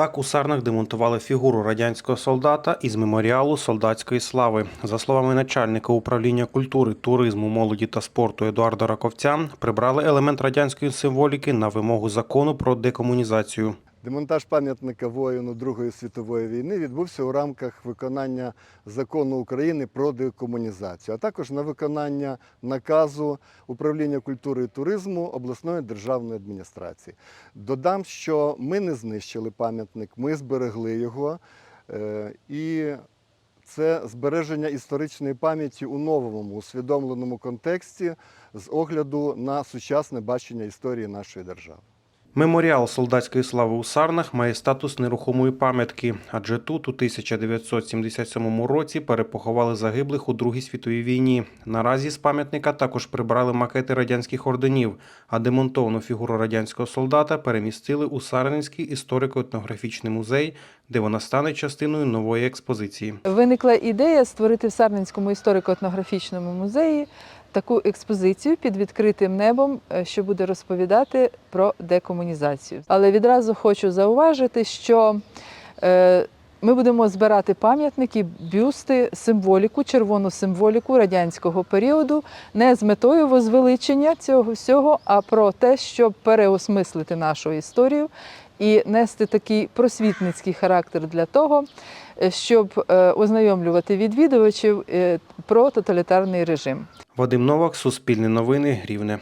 Так у Сарнах демонтували фігуру радянського солдата із меморіалу солдатської слави. За словами начальника управління культури, туризму, молоді та спорту Едуарда Раковця, прибрали елемент радянської символіки на вимогу закону про декомунізацію. Демонтаж пам'ятника воїну Другої світової війни відбувся у рамках виконання закону України про декомунізацію, а також на виконання наказу управління культури і туризму обласної державної адміністрації. Додам, що ми не знищили пам'ятник, ми зберегли його. е, І це збереження історичної пам'яті у новому усвідомленому контексті з огляду на сучасне бачення історії нашої держави. Меморіал солдатської слави у Сарнах має статус нерухомої пам'ятки, адже тут у 1977 році перепоховали загиблих у Другій світовій війні. Наразі з пам'ятника також прибрали макети радянських орденів, а демонтовану фігуру радянського солдата перемістили у Сарненський історико-етнографічний музей, де вона стане частиною нової експозиції. Виникла ідея створити в Сарненському історико-етнографічному музеї таку експозицію під відкритим небом, е, що буде розповідати про декомунізацію. Але відразу хочу зауважити, що е, ми будемо збирати пам'ятники, бюсти, символіку, червону символіку радянського періоду, не з метою возвеличення цього всього, а про те, щоб переосмислити нашу історію і нести такий просвітницький характер для того, е, щоб е, ознайомлювати відвідувачів е, про тоталітарний режим. Вадим Новак, Суспільне новини, Рівне.